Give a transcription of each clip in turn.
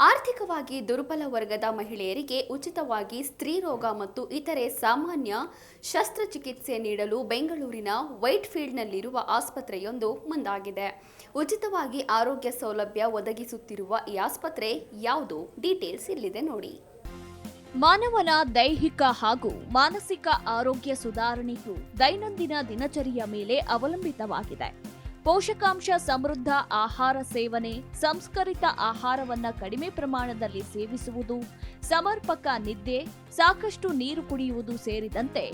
ಆರ್ಥಿಕವಾಗಿ ದುರ್ಬಲ ವರ್ಗದ ಮಹಿಳೆಯರಿಗೆ ಉಚಿತವಾಗಿ ಸ್ತ್ರೀರೋಗ ಮತ್ತು ಇತರೆ ಸಾಮಾನ್ಯ ಶಸ್ತ್ರಚಿಕಿತ್ಸೆ ನೀಡಲು ಬೆಂಗಳೂರಿನ ವೈಟ್ಫೀಲ್ಡ್ನಲ್ಲಿರುವ ಆಸ್ಪತ್ರೆಯೊಂದು ಮುಂದಾಗಿದೆ. ಉಚಿತವಾಗಿ ಆರೋಗ್ಯ ಸೌಲಭ್ಯ ಒದಗಿಸುತ್ತಿರುವ ಈ ಆಸ್ಪತ್ರೆ ಯಾವುದು? ಡೀಟೇಲ್ಸ್ ಇಲ್ಲಿದೆ ನೋಡಿ. ಮಾನವನ ದೈಹಿಕ ಹಾಗೂ ಮಾನಸಿಕ ಆರೋಗ್ಯ ಸುಧಾರಣೆಯು ದೈನಂದಿನ ದಿನಚರಿಯ ಮೇಲೆ ಅವಲಂಬಿತವಾಗಿದೆ. ಪೋಷಕಾಂಶ ಸಮೃದ್ಧ ಆಹಾರ ಸೇವನೆ, ಸಂಸ್ಕರಿತ ಆಹಾರವನ್ನ ಕಡಿಮೆ ಪ್ರಮಾಣದಲ್ಲಿ ಸೇವಿಸುವುದು, ಸಮರ್ಪಕ ನಿದ್ದೆ, ಸಾಕಷ್ಟು ನೀರು ಕುಡಿಯುವುದು ಸೇರಿದಂತೆ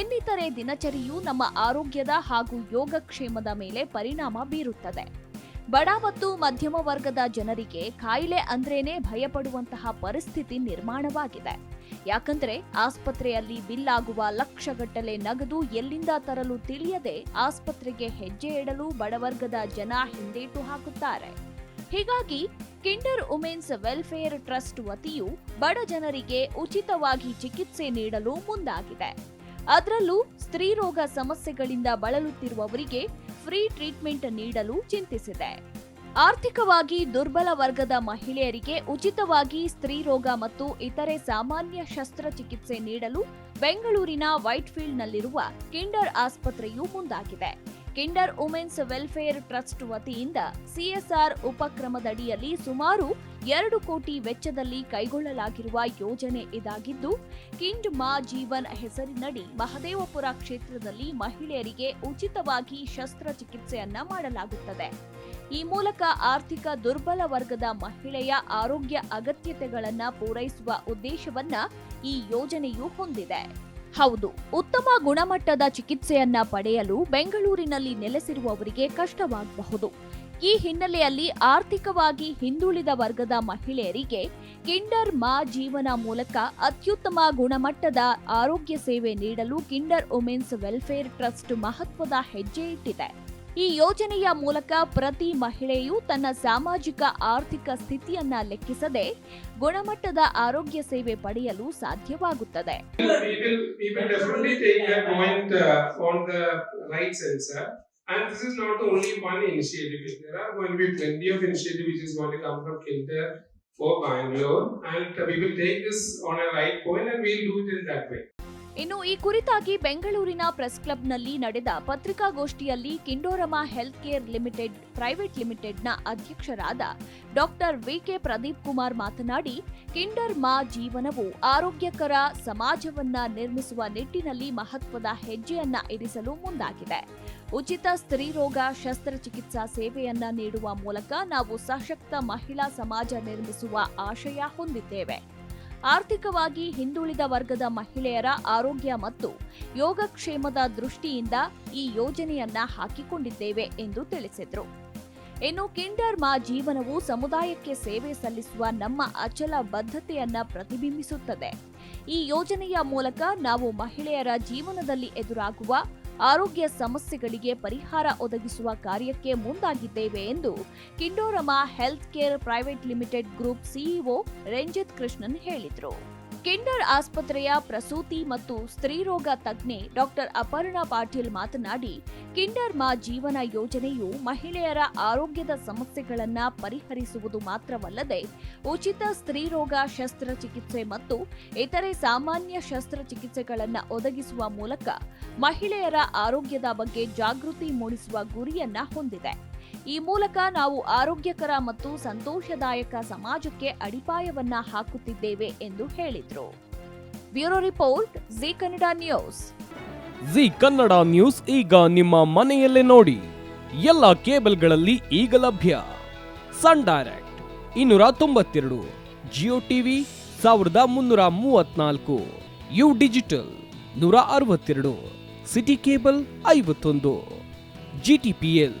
ಇನ್ನಿತರೆ ದಿನಚರಿಯು ನಮ್ಮ ಆರೋಗ್ಯದ ಹಾಗೂ ಯೋಗಕ್ಷೇಮದ ಮೇಲೆ ಪರಿಣಾಮ ಬೀರುತ್ತದೆ. ಬಡ ಮತ್ತು ಮಧ್ಯಮ ವರ್ಗದ ಜನರಿಗೆ ಕಾಯಿಲೆ ಅಂದ್ರೇನೆ ಭಯಪಡುವಂತಹ ಪರಿಸ್ಥಿತಿ ನಿರ್ಮಾಣವಾಗಿದೆ. ಯಾಕಂದ್ರೆ ಆಸ್ಪತ್ರೆಯಲ್ಲಿ ಬಿಲ್ ಆಗುವ ಲಕ್ಷಗಟ್ಟಲೆ ನಗದು ಎಲ್ಲಿಂದ ತರಲು ತಿಳಿಯದೆ ಆಸ್ಪತ್ರೆಗೆ ಹೆಜ್ಜೆ ಇಡಲು ಬಡವರ್ಗದ ಜನ ಹಿಂದೇಟು ಹಾಕುತ್ತಾರೆ. ಹೀಗಾಗಿ ಕಿಂಡರ್ ವುಮೆನ್ಸ್ ವೆಲ್ಫೇರ್ ಟ್ರಸ್ಟ್ ವತಿಯು ಬಡ ಜನರಿಗೆ ಉಚಿತವಾಗಿ ಚಿಕಿತ್ಸೆ ನೀಡಲು ಮುಂದಾಗಿದೆ. ಅದರಲ್ಲೂ ಸ್ತ್ರೀರೋಗ ಸಮಸ್ಯೆಗಳಿಂದ ಬಳಲುತ್ತಿರುವವರಿಗೆ ಫ್ರೀ ಟ್ರೀಟ್ಮೆಂಟ್ ನೀಡಲು ಚಿಂತಿಸಿದೆ. ಆರ್ಥಿಕವಾಗಿ ದುರ್ಬಲ ವರ್ಗದ ಮಹಿಳೆಯರಿಗೆ ಉಚಿತವಾಗಿ ಸ್ತ್ರೀರೋಗ ಮತ್ತು ಇತರೆ ಸಾಮಾನ್ಯ ಶಸ್ತ್ರಚಿಕಿತ್ಸೆ ನೀಡಲು ಬೆಂಗಳೂರಿನ ವೈಟ್ಫೀಲ್ಡ್ನಲ್ಲಿರುವ ಕಿಂಡರ್ ಆಸ್ಪತ್ರೆಯು ಮುಂದಾಗಿದೆ. ಕಿಂಡರ್ ವುಮೆನ್ಸ್ ವೆಲ್ಫೇರ್ ಟ್ರಸ್ಟ್ ವತಿಯಿಂದ ಸಿಎಸ್ಆರ್ ಉಪಕ್ರಮದಡಿಯಲ್ಲಿ ಸುಮಾರು ಎರಡು ಕೋಟಿ ವೆಚ್ಚದಲ್ಲಿ ಕೈಗೊಳ್ಳಲಾಗಿರುವ ಯೋಜನೆ ಇದಾಗಿದ್ದು, ಕಿಂಡ್ ಮಾ ಜೀವನ್ ಹೆಸರಿನಡಿ ಮಹದೇವಪುರ ಕ್ಷೇತ್ರದಲ್ಲಿ ಮಹಿಳೆಯರಿಗೆ ಉಚಿತವಾಗಿ ಶಸ್ತ್ರಚಿಕಿತ್ಸೆಯನ್ನ ಮಾಡಲಾಗುತ್ತದೆ. ಈ ಮೂಲಕ ಆರ್ಥಿಕ ದುರ್ಬಲ ವರ್ಗದ ಮಹಿಳೆಯ ಆರೋಗ್ಯ ಅಗತ್ಯತೆಗಳನ್ನು ಪೂರೈಸುವ ಉದ್ದೇಶವನ್ನ ಈ ಯೋಜನೆಯು ಹೊಂದಿದೆ. ಹೌದು, ಉತ್ತಮ ಗುಣಮಟ್ಟದ ಚಿಕಿತ್ಸೆಯನ್ನ ಪಡೆಯಲು ಬೆಂಗಳೂರಿನಲ್ಲಿ ನೆಲೆಸಿರುವವರಿಗೆ ಕಷ್ಟವಾಗಬಹುದು. ಈ ಹಿನ್ನೆಲೆಯಲ್ಲಿ ಆರ್ಥಿಕವಾಗಿ ಹಿಂದುಳಿದ ವರ್ಗದ ಮಹಿಳೆಯರಿಗೆ ಕಿಂಡರ್ ಮಾ ಜೀವನ ಮೂಲಕ ಅತ್ಯುತ್ತಮ ಗುಣಮಟ್ಟದ ಆರೋಗ್ಯ ಸೇವೆ ನೀಡಲು ಕಿಂಡರ್ ವುಮೆನ್ಸ್ ವೆಲ್ಫೇರ್ ಟ್ರಸ್ಟ್ ಮಹತ್ವದ ಹೆಜ್ಜೆ ಇಟ್ಟಿದೆ. ಈ ಯೋಜನೆಯ ಮೂಲಕ ಪ್ರತಿ ಮಹಿಳೆಯು ತನ್ನ ಸಾಮಾಜಿಕ ಆರ್ಥಿಕ ಸ್ಥಿತಿಯನ್ನ ಲೆಕ್ಕಿಸದೆ ಗುಣಮಟ್ಟದ ಆರೋಗ್ಯ ಸೇವೆ ಪಡೆಯಲು ಸಾಧ್ಯವಾಗುತ್ತದೆ uh, uh. ಇನ್ನು ಈ ಕುರಿತಾಗಿ ಬೆಂಗಳೂರಿನ ಪ್ರೆಸ್ ಕ್ಲಬ್ನಲ್ಲಿ ನಡೆದ ಪತ್ರಿಕಾಗೋಷ್ಠಿಯಲ್ಲಿ Kindorama health care limited, private ಲಿಮಿಟೆಡ್ನ ಅಧ್ಯಕ್ಷರಾದ ಡಾಕ್ಟರ್ ವಿಕೆ ಪ್ರದೀಪ್ ಕುಮಾರ್ ಮಾತನಾಡಿ, ಕಿಂಡರ್ ಮಾ ಜೀವನವು ಆರೋಗ್ಯಕರ ಸಮಾಜವನ್ನ ನಿರ್ಮಿಸುವ ನಿಟ್ಟಿನಲ್ಲಿ ಮಹತ್ವದ ಹೆಜ್ಜೆಯನ್ನ ಇರಿಸಲು ಮುಂದಾಗಿದೆ. ಉಚಿತ ಸ್ತ್ರೀರೋಗ ಶಸ್ತ್ರಚಿಕಿತ್ಸಾ ಸೇವೆಯನ್ನ ನೀಡುವ ಮೂಲಕ ನಾವು ಸಶಕ್ತ ಮಹಿಳಾ ಸಮಾಜ ನಿರ್ಮಿಸುವ ಆಶಯ ಹೊಂದಿದ್ದೇವೆ. ಆರ್ಥಿಕವಾಗಿ ಹಿಂದುಳಿದ ವರ್ಗದ ಮಹಿಳೆಯರ ಆರೋಗ್ಯ ಮತ್ತು ಯೋಗಕ್ಷೇಮದ ದೃಷ್ಟಿಯಿಂದ ಈ ಯೋಜನೆಯನ್ನ ಹಾಕಿಕೊಂಡಿದ್ದೇವೆ ಎಂದು ತಿಳಿಸಿದರು. ಇನ್ನು ಕಿಂಡರ್ ಮಾ ಜೀವನವು ಸಮುದಾಯಕ್ಕೆ ಸೇವೆ ಸಲ್ಲಿಸುವ ನಮ್ಮ ಅಚಲ ಬದ್ಧತೆಯನ್ನ ಪ್ರತಿಬಿಂಬಿಸುತ್ತದೆ. ಈ ಯೋಜನೆಯ ಮೂಲಕ ನಾವು ಮಹಿಳೆಯರ ಜೀವನದಲ್ಲಿ ಎದುರಾಗುವ ಆರೋಗ್ಯ ಸಮಸ್ಯೆಗಳಿಗೆ ಪರಿಹಾರ ಒದಗಿಸುವ ಕಾರ್ಯಕ್ಕೆ ಮುಂದಾಗಿದ್ದೇವೆ ಎಂದು Kindorama health care private limited group CEO Ranjith Krishnan ಹೇಳಿದರು. ಕಿಂಡರ್ ಆಸ್ಪತ್ರೆಯ ಪ್ರಸೂತಿ ಮತ್ತು ಸ್ತ್ರೀರೋಗ ತಜ್ಞೆ ಡಾಕ್ಟರ್ ಅಪರ್ಣಾ ಪಾಟೀಲ್ ಮಾತನಾಡಿ, ಕಿಂಡರ್ ಮಾ ಜೀವನ ಯೋಜನೆಯು ಮಹಿಳೆಯರ ಆರೋಗ್ಯದ ಸಮಸ್ಯೆಗಳನ್ನು ಪರಿಹರಿಸುವುದು ಮಾತ್ರವಲ್ಲದೆ, ಉಚಿತ ಸ್ತ್ರೀರೋಗ ಶಸ್ತ್ರಚಿಕಿತ್ಸೆ ಮತ್ತು ಇತರೆ ಸಾಮಾನ್ಯ ಶಸ್ತ್ರಚಿಕಿತ್ಸೆಗಳನ್ನು ಒದಗಿಸುವ ಮೂಲಕ ಮಹಿಳೆಯರ ಆರೋಗ್ಯದ ಬಗ್ಗೆ ಜಾಗೃತಿ ಮೂಡಿಸುವ ಗುರಿಯನ್ನ ಹೊಂದಿದೆ. ಈ ಮೂಲಕ ನಾವು ಆರೋಗ್ಯಕರ ಮತ್ತು ಸಂತೋಷದಾಯಕ ಸಮಾಜಕ್ಕೆ ಅಡಿಪಾಯವನ್ನ ಹಾಕುತ್ತಿದ್ದೇವೆ ಎಂದು ಹೇಳಿದರು. Bureau report, Zee Kannada news. Zee Kannada news ಈಗ ನಿಮ್ಮ ಮನೆಯಲ್ಲೇ ನೋಡಿ. ಎಲ್ಲ ಕೇಬಲ್ಗಳಲ್ಲಿ ಈಗ ಲಭ್ಯ. ಸನ್ ಡೈರೆಕ್ಟ್ ಇನ್ನೂರ ತೊಂಬತ್ತೆರಡು, ಜಿಯೋ ಟಿವಿ ಸಾವಿರದ ಮುನ್ನೂರ ಮೂವತ್ನಾಲ್ಕು, ಯು ಡಿಜಿಟಲ್ ನೂರ ಅರವತ್ತೆರಡು, ಸಿಟಿ ಕೇಬಲ್ ಐವತ್ತೊಂದು ಜಿಟಿಪಿಎಲ್